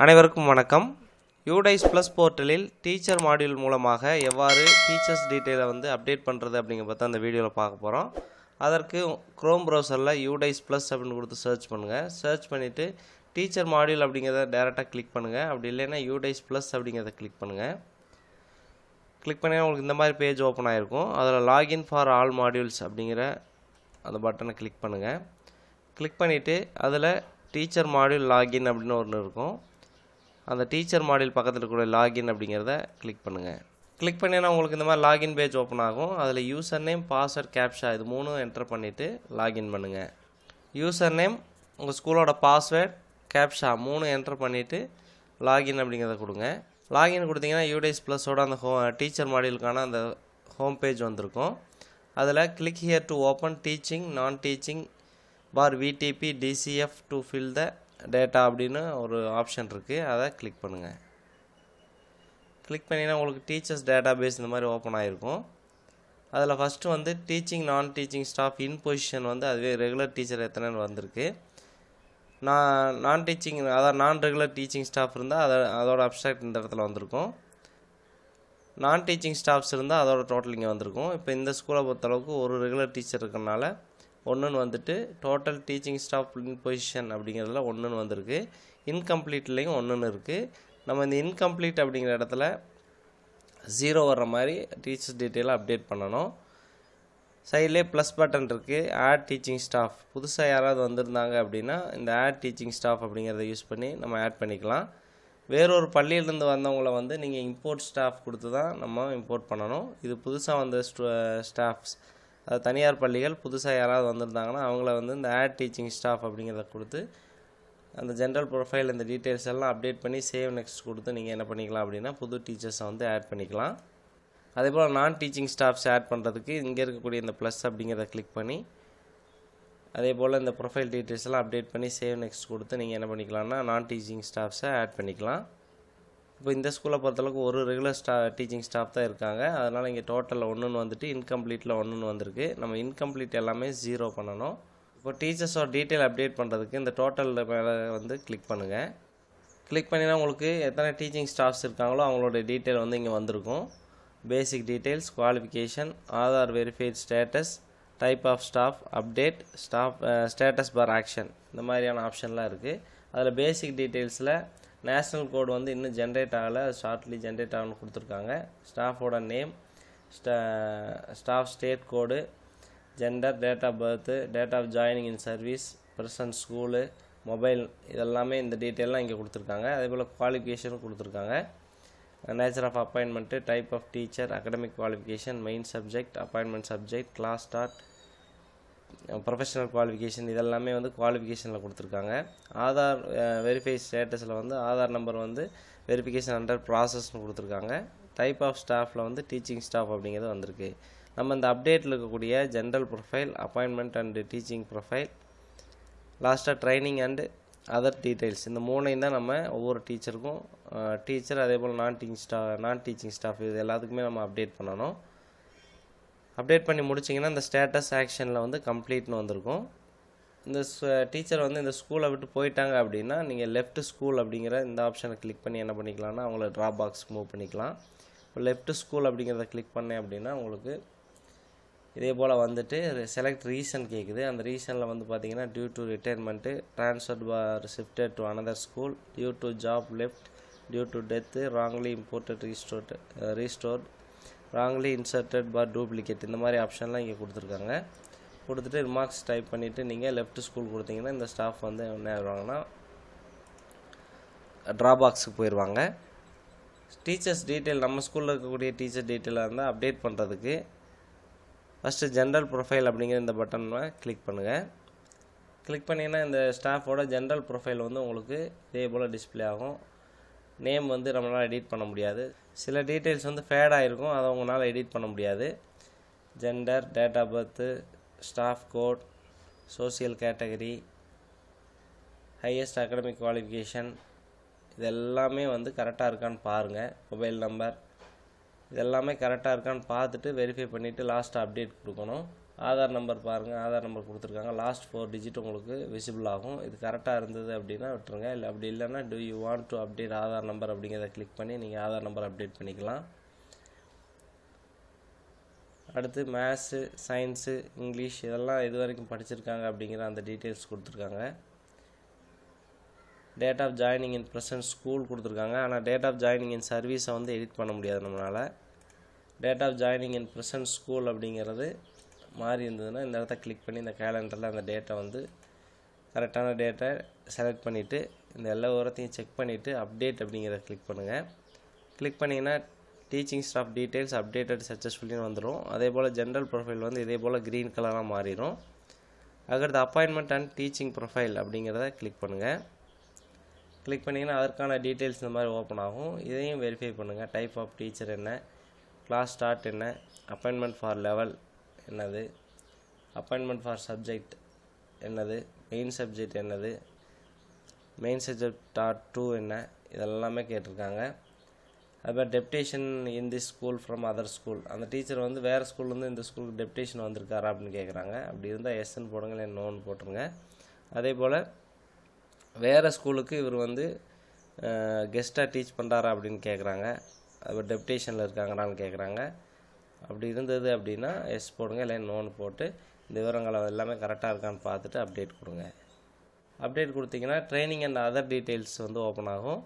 அனைவருக்கும் வணக்கம். UDISE plus போர்ட்டலில் டீச்சர் மாடியூல் மூலமாக எவ்வாறு டீச்சர்ஸ் டீட்டெயிலை வந்து அப்டேட் பண்ணுறது அப்படிங்கிற பார்த்தா அந்த வீடியோவில் பார்க்க போகிறோம் அதற்கு க்ரோம் ப்ரௌசரில் யூடைஸ் ப்ளஸ் அப்படின்னு கொடுத்து சர்ச் பண்ணுங்கள் சர்ச் பண்ணிவிட்டு டீச்சர் மாடியூல் அப்படிங்கிறத டேரெக்டாக கிளிக் பண்ணுங்கள் அப்படி இல்லைன்னா யூடைஸ் ப்ளஸ் அப்படிங்கிறத கிளிக் பண்ணுங்கள் கிளிக் பண்ணி உங்களுக்கு இந்த மாதிரி பேஜ் ஓப்பன் ஆகிருக்கும் அதில் லாகின் ஃபார் ஆல் மாடியூல்ஸ் அப்படிங்கிற அந்த பட்டனை கிளிக் பண்ணுங்கள் கிளிக் பண்ணிவிட்டு அதில் டீச்சர் மாடியூல் லாகின் அப்படின்னு ஒன்று இருக்கும். அந்த டீச்சர் மாடல் பக்கத்தில் இருக்கக்கூடிய லாகின் அப்படிங்கிறத கிளிக் பண்ணுங்கள் கிளிக் பண்ணினா உங்களுக்கு இந்த மாதிரி லாகின் பேஜ் ஓப்பன் ஆகும். அதில் யூசர் நேம் பாஸ்வேர்ட் கேப்ஷா இது மூணும் என்டர் பண்ணிவிட்டு லாகின் பண்ணுங்கள் யூசர் நேம் உங்கள் ஸ்கூலோட பாஸ்வேர்ட் கேப்ஷா மூணு என்டர் பண்ணிவிட்டு லாகின் அப்படிங்கிறத கொடுங்க. லாகின் கொடுத்தீங்கன்னா யூடைஸ் ப்ளஸோட அந்த ஹோ டீச்சர் மாடலுக்கான அந்த ஹோம் பேஜ் வந்திருக்கும். அதில் click here to open teaching non teaching for VDP TCF to fill the data அப்படின்னு ஒரு ஆப்ஷன் இருக்குது அதை கிளிக் பண்ணுங்கள் கிளிக் பண்ணிங்கன்னா உங்களுக்கு டீச்சர்ஸ் டேட்டா பேஸ் இந்த மாதிரி ஓப்பன் ஆகிருக்கும் அதில் ஃபஸ்ட்டு வந்து teaching non teaching staff in position வந்து அதுவே ரெகுலர் டீச்சர் எத்தனைன்னு வந்திருக்கு. நான் நான் டீச்சிங் அதாவது நான் ரெகுலர் டீச்சிங் ஸ்டாஃப் இருந்தால் அதை அதோட அப்ட்ராக்ட் இந்த இடத்துல வந்திருக்கும். நான் டீச்சிங் ஸ்டாஃப்ஸ் இருந்தால் அதோட டோட்டல் இங்கே வந்திருக்கும். இப்போ இந்த ஸ்கூலை பொறுத்தளவுக்கு ஒரு ரெகுலர் டீச்சர் இருக்கிறனால ஒன்றுன்னு வந்துட்டு total teaching staff in position அப்படிங்கிறதுல ஒன்றுன்னு வந்திருக்கு. இன்கம்ப்ளீட்லேயும் ஒன்றுன்னு இருக்குது நம்ம இந்த இன்கம்ப்ளீட் அப்படிங்கிற இடத்துல ஜீரோ வர்ற மாதிரி டீச்சர்ஸ் டீட்டெயிலாக அப்டேட் பண்ணணும். சைட்லேயே ப்ளஸ் பட்டன் இருக்குது ஆட் டீச்சிங் ஸ்டாஃப் புதுசாக யாராவது வந்திருந்தாங்க அப்படின்னா இந்த ஆட் டீச்சிங் ஸ்டாஃப் அப்படிங்கிறத யூஸ் பண்ணி நம்ம ஆட் பண்ணிக்கலாம். வேறொரு பள்ளியிலேருந்து வந்தவங்கள வந்து நீங்கள் இம்போர்ட் ஸ்டாஃப் கொடுத்து தான் நம்ம இம்போர்ட் பண்ணணும். இது புதுசாக வந்த ஸ்டாஃப்ஸ் அது தனியார் பள்ளிகள் புதுசாக யாராவது வந்திருந்தாங்கன்னா அவங்கள வந்து இந்த ஆட் டீச்சிங் ஸ்டாஃப் அப்படிங்கிறத கொடுத்து அந்த ஜென்ரல் ப்ரொஃபைல் இந்த டீட்டெயில்ஸ் எல்லாம் அப்டேட் பண்ணி சேவ் நெக்ஸ்ட் கொடுத்து நீங்கள் என்ன பண்ணிக்கலாம் அப்படின்னா புது டீச்சர்ஸை வந்து ஆட் பண்ணிக்கலாம். அதே போல் நான் டீச்சிங் ஸ்டாஃப்ஸ் ஆட் பண்ணுறதுக்கு இங்கே இருக்கக்கூடிய இந்த ப்ளஸ் அப்படிங்கிறத கிளிக் பண்ணி அதே போல் இந்த ப்ரொஃபைல் டீட்டெயில்ஸ் எல்லாம் அப்டேட் பண்ணி சேவ் நெக்ஸ்ட் கொடுத்து நீங்கள் என்ன பண்ணிக்கலாம்னா நான் டீச்சிங் ஸ்டாஃப்ஸை ஆட் பண்ணிக்கலாம். இப்போ இந்த ஸ்கூலை பொறுத்தளவுக்கு ஒரு ரெகுலர் ஸ்டா டீச்சிங் ஸ்டாஃப் தான் இருக்காங்க. அதனால் இங்கே டோட்டலில் ஒன்றுன்னு வந்துட்டு இன்கம்ப்ளீட்டில் ஒன்றுன்னு வந்திருக்கு. நம்ம இன்கம்ப்ளீட் எல்லாமே ஜீரோ பண்ணணும். இப்போ டீச்சர்ஸோட டீட்டெயில் அப்டேட் பண்ணுறதுக்கு இந்த டோட்டல் மேலே வந்து கிளிக் பண்ணுங்கள் கிளிக் பண்ணினா உங்களுக்கு எத்தனை டீச்சிங் ஸ்டாஃப்ஸ் இருக்காங்களோ அவங்களோட டீட்டெயில் வந்து இங்கே வந்திருக்கும். Basic details qualification Aadhaar verified status type of staff update staff status for action இந்த மாதிரியான ஆப்ஷன்லாம் இருக்குது அதில் பேசிக் டீட்டெயில்ஸில் நேஷ்னல் கோடு வந்து இன்னும் ஜென்ரேட் ஆகலை. ஷார்ட்லி ஜென்ரேட் ஆகணும்னு கொடுத்துருக்காங்க. ஸ்டாஃபோட நேம் ஸ்டா staff state code gender date of birth date of joining in service present school mobile இதெல்லாமே இந்த டீட்டெயிலாம் இங்கே கொடுத்துருக்காங்க. அதே போல் குவாலிஃபிகேஷனும் கொடுத்துருக்காங்க. Nature of appointment type of teacher academic qualification main subject appointment subject class start professional qualification இதெல்லாமே வந்து குவாலிஃபிகேஷனில் கொடுத்துருக்காங்க. ஆதார் வெரிஃபை ஸ்டேட்டஸில் வந்து ஆதார் நம்பர் வந்து வெரிஃபிகேஷன் அண்டர் ப்ராசஸ்னு கொடுத்துருக்காங்க. டைப் ஆஃப் ஸ்டாஃபில் வந்து டீச்சிங் ஸ்டாஃப் அப்படிங்கிறது வந்திருக்கு. நம்ம இந்த அப்டேட்டில் இருக்கக்கூடிய general profile appointment and teaching profile லாஸ்ட்டாக ட்ரைனிங் அண்டு அதர் டீட்டெயில்ஸ் இந்த மூணையும் தான் நம்ம ஒவ்வொரு டீச்சருக்கும் டீச்சர் அதே போல் நான் டீச்சிங் ஸ்டா நான் டீச்சிங் ஸ்டாஃப் இது எல்லாத்துக்குமே நம்ம அப்டேட் பண்ணணும். அப்டேட் பண்ணி முடிச்சிங்கன்னா இந்த ஸ்டேட்டஸ் ஆக்ஷனில் வந்து கம்ப்ளீட்னு வந்திருக்கும். இந்த டீச்சர் வந்து இந்த ஸ்கூலை விட்டு போயிட்டாங்க அப்படின்னா நீங்கள் லெஃப்ட் ஸ்கூல் அப்படிங்கிற இந்த ஆப்ஷனை கிளிக் பண்ணி என்ன பண்ணிக்கலாம்னா அவங்கள ட்ராப் பாக்ஸ் மூவ் பண்ணிக்கலாம். இப்போ லெஃப்ட் ஸ்கூல் அப்படிங்கிறத கிளிக் பண்ணேன் அப்படின்னா உங்களுக்கு இதே போல் வந்துட்டு செலக்ட் ரீசன் கேட்குது அந்த ரீசனில் வந்து பார்த்தீங்கன்னா due to retirement transferred for shifted to another school due to job left due to death wrongly imported restored restored wrongly inserted for duplicate இந்த மாதிரி ஆப்ஷன்லாம் இங்கே கொடுத்துருக்காங்க. கொடுத்துட்டு ரிமார்க்ஸ் டைப் பண்ணிவிட்டு நீங்கள் லெஃப்ட் ஸ்கூல் கொடுத்தீங்கன்னா இந்த ஸ்டாஃப் வந்து என்ன ஆயிடுவாங்கன்னா ட்ராபாக்ஸுக்கு போயிடுவாங்க டீச்சர்ஸ் டீட்டெயில் நம்ம ஸ்கூலில் இருக்கக்கூடிய டீச்சர் டீட்டெயிலாக இருந்தால் அப்டேட் பண்ணுறதுக்கு ஃபஸ்ட்டு ஜென்ரல் ப்ரொஃபைல் அப்படிங்கிற இந்த பட்டனை கிளிக் பண்ணுங்கள் கிளிக் பண்ணிங்கன்னா இந்த ஸ்டாஃபோட ஜென்ரல் ப்ரொஃபைல் வந்து உங்களுக்கு இதே போல் டிஸ்பிளே ஆகும். நேம் வந்து நம்மளால் எடிட் பண்ண முடியாது. சில டீட்டெயில்ஸ் வந்து ஃபேட் ஆகிருக்கும் அதை உங்களால் எடிட் பண்ண முடியாது. Gender date of birth staff code social category highest academic qualification இது எல்லாமே வந்து கரெக்டாக இருக்கான்னு பாருங்கள் மொபைல் நம்பர் இதெல்லாமே கரெக்டாக இருக்கான்னு பார்த்துட்டு வெரிஃபை பண்ணிவிட்டு லாஸ்ட்டாக அப்டேட் கொடுக்கணும். ஆதார் நம்பர் பாருங்கள் ஆதார் நம்பர் கொடுத்துருக்காங்க. லாஸ்ட் ஃபோர் டிஜிட் உங்களுக்கு விசிபிள் ஆகும். இது கரெக்டாக இருந்தது அப்படின்னா விட்டுருங்க. இல்லை அப்படி இல்லைன்னா do you want to update Aadhaar number அப்படிங்கிறத கிளிக் பண்ணி நீங்கள் ஆதார் நம்பர் அப்டேட் பண்ணிக்கலாம். அடுத்து மேத்ஸு சயின்ஸு இங்கிலீஷ் இதெல்லாம் இது வரைக்கும் படிச்சிருக்காங்க அப்படிங்கிற அந்த டீட்டெயில்ஸ் கொடுத்துருக்காங்க. Date of joining in present school கொடுத்துருக்காங்க. ஆனால் டேட் ஆஃப் ஜாயினிங் இன் சர்வீஸை வந்து எடிட் பண்ண முடியாது நம்மளால். Date of joining in present school அப்படிங்கிறது மாறி இருந்ததுன்னா இந்த இடத்த கிளிக் பண்ணி இந்த கேலண்டரில் அந்த டேட்டை வந்து கரெக்டான டேட்டை செலக்ட் பண்ணிவிட்டு இந்த எல்லா விவரத்தையும் செக் பண்ணிவிட்டு அப்டேட் அப்படிங்கிறத கிளிக் பண்ணுங்கள் கிளிக் பண்ணிங்கன்னா டீச்சிங் ஸ்டாஃப் டீட்டெயில்ஸ் அப்டேட்டட் சக்ஸஸ்ஃபுல்லின்னு வந்துடும் அதே போல் ஜென்ரல் ப்ரொஃபைல் வந்து இதே போல் க்ரீன் கலராக மாறிடும் அதுக்கடுத்து அப்பாயின்மெண்ட் அண்ட் டீச்சிங் ப்ரொஃபைல் அப்படிங்கிறத கிளிக் பண்ணுங்கள் கிளிக் பண்ணிங்கன்னா அதற்கான டீட்டெயில்ஸ் இந்த மாதிரி ஓப்பன் ஆகும். இதையும் வெரிஃபை பண்ணுங்கள் டைப் ஆஃப் டீச்சர் என்ன? கிளாஸ் ஸ்டார்ட் என்ன? அப்பாயின்மெண்ட் ஃபார் லெவல் என்னது? அப்பாயின்மெண்ட் ஃபார் சப்ஜெக்ட் என்னது? மெயின் சப்ஜெக்ட் என்னது? மெயின் சப்ஜெக்ட் டாட் டூ என்ன? இதெல்லாமே கேட்டிருக்காங்க. அதுமாதிரி deputation in the school from other school அந்த டீச்சர் வந்து வேறு ஸ்கூல்லேருந்து இந்த ஸ்கூலுக்கு டெப்டேஷன் வந்திருக்காரா அப்படின்னு கேட்குறாங்க அப்படி இருந்தால் எஸ்என் போடுங்க இல்லை நோன்னு போட்டுருங்க. அதே போல் வேறு ஸ்கூலுக்கு இவர் வந்து கெஸ்ட்டாக டீச் பண்ணுறாரா அப்படின்னு கேட்குறாங்க அது டெப்டேஷனில் இருக்காங்களான்னு கேட்குறாங்க அப்படி இருந்தது அப்படின்னா எஸ் போடுங்க இல்லைன்னு நோன்னு போட்டு இந்த விவரங்களை எல்லாமே கரெக்டாக இருக்கான்னு பார்த்துட்டு அப்டேட் கொடுங்க. அப்டேட் கொடுத்தீங்கன்னா ட்ரைனிங் அண்ட் அதர் டீட்டெயில்ஸ் வந்து ஓப்பன் ஆகும்.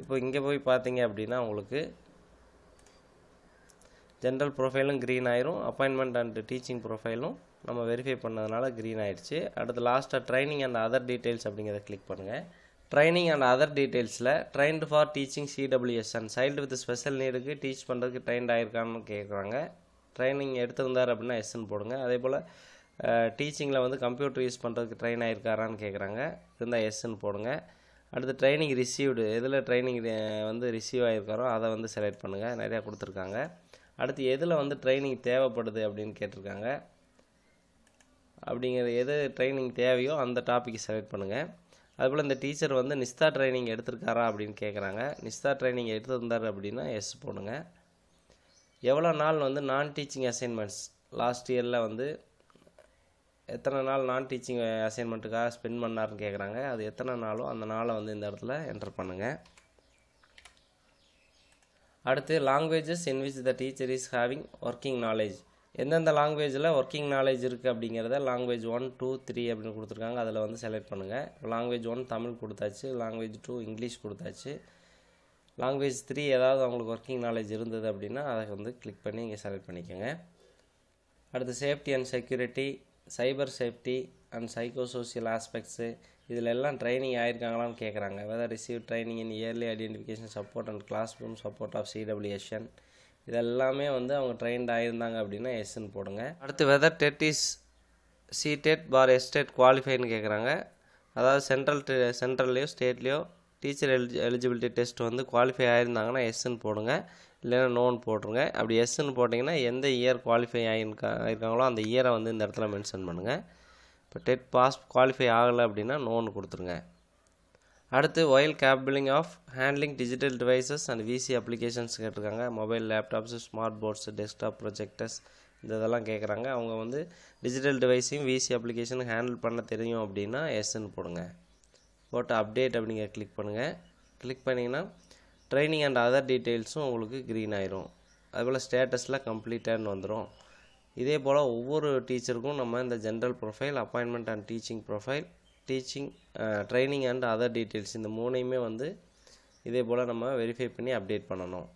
இப்போ இங்கே போய் பார்த்தீங்க அப்படின்னா உங்களுக்கு ஜென்ரல் ப்ரொஃபைலும் க்ரீன் ஆயிரும் அப்பாயின்மெண்ட் அண்ட் டீச்சிங் ப்ரொஃபைலும் நம்ம வெரிஃபை பண்ணதுனால க்ரீன் ஆயிடுச்சு. அடுத்து லாஸ்ட்டாக ட்ரைனிங் அண்ட் அதர் டீட்டெயில்ஸ் அப்படிங்கிறத கிளிக் பண்ணுங்கள் training and other டீட்டெயில்ஸில் trained for teaching CWS and child with special நீடுக்கு teach பண்ணுறதுக்கு ட்ரைன்ட் ஆகிருக்கான்னு கேட்குறாங்க ட்ரைனிங் எடுத்திருந்தார் அப்படின்னா எஸ்என் போடுங்க. அதே போல் டீச்சிங்கில் வந்து கம்ப்யூட்டர் யூஸ் பண்ணுறதுக்கு ட்ரெயின் ஆகிருக்காரான்னு கேட்குறாங்க இருந்தால் எஸ்ன்னு போடுங்க. அடுத்து ட்ரைனிங் ரிசீவ்டு எதில் ட்ரைனிங் வந்து ரிசீவ் ஆகிருக்காரோ அதை வந்து செலக்ட் பண்ணுங்கள் நிறையா கொடுத்துருக்காங்க. அடுத்து எதில் வந்து ட்ரைனிங் தேவைப்படுது அப்படின்னு கேட்டிருக்காங்க. அப்படிங்கிற எது ட்ரைனிங் தேவையோ அந்த டாப்பிக் செலக்ட் பண்ணுங்கள் அதுபோல் இந்த டீச்சர் வந்து நிஸ்தா ட்ரைனிங் எடுத்திருக்காரா? அப்படின்னு கேட்குறாங்க நிஸ்தா ட்ரைனிங் எடுத்திருந்தார் அப்படின்னா எஸ் போடுங்க. எவ்வளோ நாள் வந்து நான் டீச்சிங் அசைன்மெண்ட்ஸ்? லாஸ்ட் இயரில் வந்து எத்தனை நாள் நான் டீச்சிங் அசைன்மெண்ட்டுக்காக ஸ்பெண்ட் பண்ணாருன்னு கேட்குறாங்க அது எத்தனை நாளோ அந்த நாளை வந்து இந்த இடத்துல என்டர் பண்ணுங்கள் அடுத்து languages in which the teacher is having working knowledge. எந்தெந்த லாங்குவேஜில் ஒர்க்கிங் நாலேஜ் இருக்குது அப்படிங்கிறத லாங்குவேஜ் ஒன் டூ த்ரீ அப்படின்னு கொடுத்துருக்காங்க. அதில் வந்து செலக்ட் பண்ணுங்கள் லாங்குவேஜ் ஒன் தமிழ் கொடுத்தாச்சு. லாங்குவேஜ் டூ இங்கிலீஷ் கொடுத்தாச்சு. லாங்குவேஜ் த்ரீ ஏதாவது அவங்களுக்கு ஒர்க்கிங் நாலேஜ் இருந்தது அப்படின்னா அதை வந்து கிளிக் பண்ணி இங்கே செலக்ட் பண்ணிக்கோங்க. அடுத்து safety and security cyber safety and psycho social aspects இதில் எல்லாம் ட்ரைனிங் ஆயிருக்காங்களான்னு கேட்குறாங்க whether receive training in early identification support and class room support of CWSN இதெல்லாமே வந்து அவங்க ட்ரெயின்ட் ஆகியிருந்தாங்க அப்படின்னா எஸ்ன்னு போடுங்க. அடுத்து whether TET is C TET for STET குவாலிஃபைன்னு கேட்குறாங்க அதாவது சென்ட்ரல் சென்ட்ரல்லையோ ஸ்டேட்லேயோ டீச்சர் எலிஜி எலிஜிபிலிட்டி டெஸ்ட் வந்து குவாலிஃபை ஆகியிருந்தாங்கன்னா எஸ்ன்னு போடுங்க. இல்லைன்னா நோன் போட்டுருங்க. அப்படி எஸ்ன்னு போட்டிங்கன்னா எந்த இயர் குவாலிஃபை ஆகிருக்கா ஆயிருக்காங்களோ அந்த இயரை வந்து இந்த இடத்துல மென்ஷன் பண்ணுங்கள் இப்போ டெட் பாஸ் குவாலிஃபை ஆகலை அப்படின்னா நோன் கொடுத்துருங்க. அடுத்து ஒயில் cabling of handling digital devices and VC applications கேட்டிருக்காங்க. Mobile laptops smart boards desktop projectors இந்த இதெல்லாம் கேட்குறாங்க அவங்க வந்து டிஜிட்டல் டிவைஸையும் விசி அப்ளிகேஷன் ஹேண்டில் பண்ண தெரியும் அப்படின்னா எஸ்ன்னு போடுங்க. போட்டு அப்டேட் அப்படிங்கிற கிளிக் பண்ணுங்கள் கிளிக் பண்ணிங்கன்னா ட்ரைனிங் அண்ட் அதர் டீட்டெயில்ஸும் உங்களுக்கு க்ரீன் ஆயிரும். அதுபோல் ஸ்டேட்டஸில் கம்ப்ளீட்டட்னு வந்துடும் இதே போல் ஒவ்வொரு டீச்சருக்கும் நம்ம இந்த general profile appointment and teaching profile teaching training and other details இந்த மூணையுமே வந்து இதே போல் நம்ம வெரிஃபை பண்ணி அப்டேட் பண்ணணும்.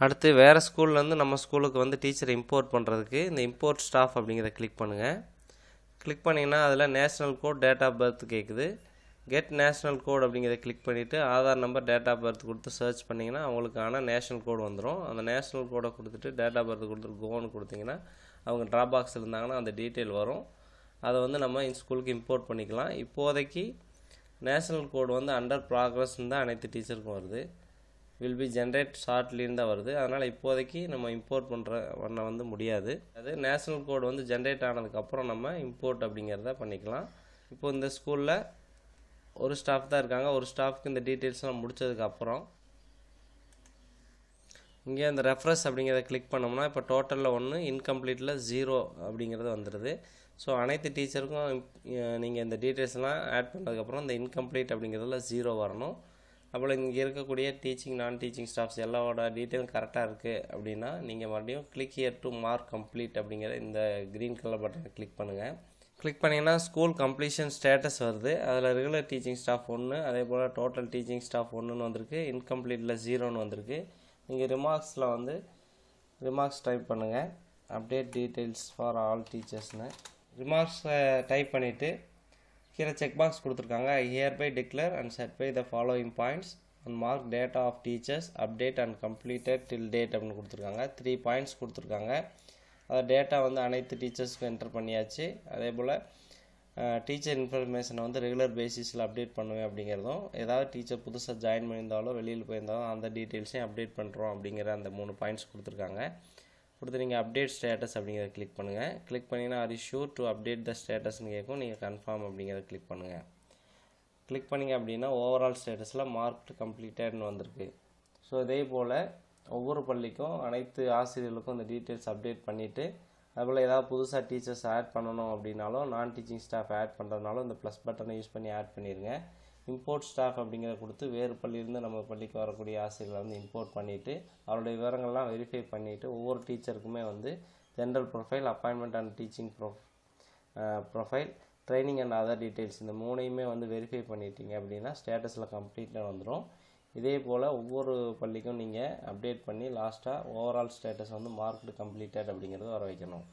அடுத்து வேறு ஸ்கூல்லேருந்து நம்ம ஸ்கூலுக்கு வந்து டீச்சரை இம்போர்ட் பண்ணுறதுக்கு இந்த இம்போர்ட் ஸ்டாஃப் அப்படிங்கிறத கிளிக் பண்ணுங்கள் கிளிக் பண்ணிங்கன்னா அதில் national code date of birth கேட்குது கெட் நேஷ்னல் கோட் அப்படிங்கிறத கிளிக் பண்ணிவிட்டு Aadhaar number date of birth கொடுத்து சர்ச் பண்ணிங்கன்னா அவங்களுக்கான நேஷ்னல் கோடு வந்துடும் அந்த நேஷ்னல் கோடை கொடுத்துட்டு டேட் ஆஃப் பர்த் கொடுத்துட்டு கோன்னு கொடுத்தீங்கன்னா அவங்க ட்ராப் பாக்ஸ் இருந்தாங்கன்னா அந்த டீட்டெயில் வரும். அதை வந்து நம்ம இந்த ஸ்கூலுக்கு இம்போர்ட் பண்ணிக்கலாம். இப்போதைக்கு நேஷ்னல் கோடு வந்து அண்டர் ப்ராக்ரஸ்ன்னு தான் அனைத்து டீச்சருக்கும் வருது. வில் பி ஜென்ரேட் ஷார்ட்லின்னு தான் வருது. அதனால் இப்போதைக்கு நம்ம இம்போர்ட் பண்ணுற பண்ண வந்து முடியாது. அது நேஷ்னல் கோடு வந்து ஜென்ரேட் ஆனதுக்கப்புறம் நம்ம இம்போர்ட் அப்படிங்கிறத பண்ணிக்கலாம். இப்போ இந்த ஸ்கூலில் ஒரு ஸ்டாஃப் தான் இருக்காங்க. ஒரு ஸ்டாஃப்க்கு இந்த டீட்டெயில்ஸ்லாம் முடிச்சதுக்கப்புறம் இங்கே அந்த ரெஃப்ரஸ் அப்படிங்கிறத கிளிக் பண்ணோம்னா இப்போ டோட்டலில் ஒன்று இன்கம்ப்ளீட்டில் ஜீரோ அப்படிங்கிறது வந்துடுது ஸோ அனைத்து டீச்சருக்கும் நீங்கள் இந்த டீட்டெயில்ஸ்லாம் ஆட் பண்ணதுக்கப்புறம் இந்த இன்கம்ப்ளீட் அப்படிங்கிறதுல ஜீரோ வரணும். அப்புறம் இங்கே இருக்கக்கூடிய டீச்சிங் நான் டீச்சிங் ஸ்டாஃப்ஸ் எல்லாவோட டீட்டெயிலும் கரெக்டாக இருக்குது அப்படின்னா நீங்கள் மறுபடியும் click here to mark complete அப்படிங்கிற இந்த க்ரீன் கலர் பட்டனை கிளிக் பண்ணுங்கள் கிளிக் பண்ணிங்கன்னா ஸ்கூல் கம்ப்ளீஷன் ஸ்டேட்டஸ் வருது. அதில் ரெகுலர் டீச்சிங் ஸ்டாஃப் ஒன்று அதே போல் டோட்டல் டீச்சிங் ஸ்டாஃப் ஒன்றுன்னு வந்திருக்கு. இன்கம்ப்ளீட்டில் ஜீரோன்னு வந்திருக்கு. நீங்கள் ரிமார்க்ஸில் வந்து ரிமார்க்ஸ் டைப் பண்ணுங்கள் அப்டேட் டீட்டெயில்ஸ் ஃபார் ஆல் டீச்சர்ஸ்னு ரிமார்க்ஸை டைப் பண்ணிவிட்டு கீழே செக் பாக்ஸ் கொடுத்துருக்காங்க. Hereby declare and set by the following points and mark data of teachers update and completed till date அப்படின்னு கொடுத்துருக்காங்க. த்ரீ பாயிண்ட்ஸ் கொடுத்துருக்காங்க. அதை டேட்டா வந்து அனைத்து டீச்சர்ஸ்க்கும் என்டர் பண்ணியாச்சு. அதே போல் டீச்சர் இன்ஃபர்மேஷனை வந்து ரெகுலர் பேசிஸில் அப்டேட் பண்ணுவேன் அப்படிங்கிறதும் ஏதாவது டீச்சர் புதுசாக ஜாயின் பண்ணியிருந்தாலோ வெளியில் போயிருந்தாலும் அந்த டீட்டெயில்ஸையும் அப்டேட் பண்ணுறோம் அப்படிங்கிற அந்த மூணு பாயிண்ட்ஸ் கொடுத்துருக்காங்க. கொடுத்து நீங்கள் அப்டேட் ஸ்டேட்டஸ் அப்படிங்கிறத கிளிக் பண்ணுங்கள் கிளிக் பண்ணிங்கன்னா are sure to update the ஸ்டேட்டஸ்னு கேட்கும். நீங்கள் கன்ஃபார்ம் அப்படிங்கிறத கிளிக் பண்ணுங்கள் கிளிக் பண்ணிங்க அப்படின்னா ஓவரால் ஸ்டேட்டஸில் மார்க் கம்ப்ளீட்டட்னு வந்திருக்கு. ஸோ இதே போல் ஒவ்வொரு பள்ளிக்கும் அனைத்து ஆசிரியர்களுக்கும் இந்த டீட்டெயில்ஸ் அப்டேட் பண்ணிவிட்டு அதுபோல் ஏதாவது புதுசாக டீச்சர்ஸ் ஆட் பண்ணணும் அப்படின்னாலும் நான் டீச்சிங் ஸ்டாஃப் ஆட் பண்ணுறதுனாலும் இந்த ப்ளஸ் பட்டனை யூஸ் பண்ணி ஆட் பண்ணிடுங்க இம்போர்ட் ஸ்டாஃப் அப்படிங்கிறத கொடுத்து வேறு பள்ளியிலேருந்து நம்ம பள்ளிக்கு வரக்கூடிய ஆசிரியர்களை வந்து இம்போர்ட் பண்ணிவிட்டு அவருடைய விவரங்கள்லாம் வெரிஃபை பண்ணிவிட்டு ஒவ்வொரு டீச்சருக்குமே வந்து general profile appointment and teaching pro profile training and other details இந்த மூணையுமே வந்து வெரிஃபை பண்ணிட்டீங்க அப்படின்னா ஸ்டேட்டஸில் கம்ப்ளீட்டாக வந்துடும் இதே போல் ஒவ்வொரு பள்ளிக்கும் நீங்கள் அப்டேட் பண்ணி லாஸ்ட்டாக ஓவரால் ஸ்டேட்டஸ் வந்து மார்க்டு கம்ப்ளீட்டட் அப்படிங்கிறது வர வைக்கணும்.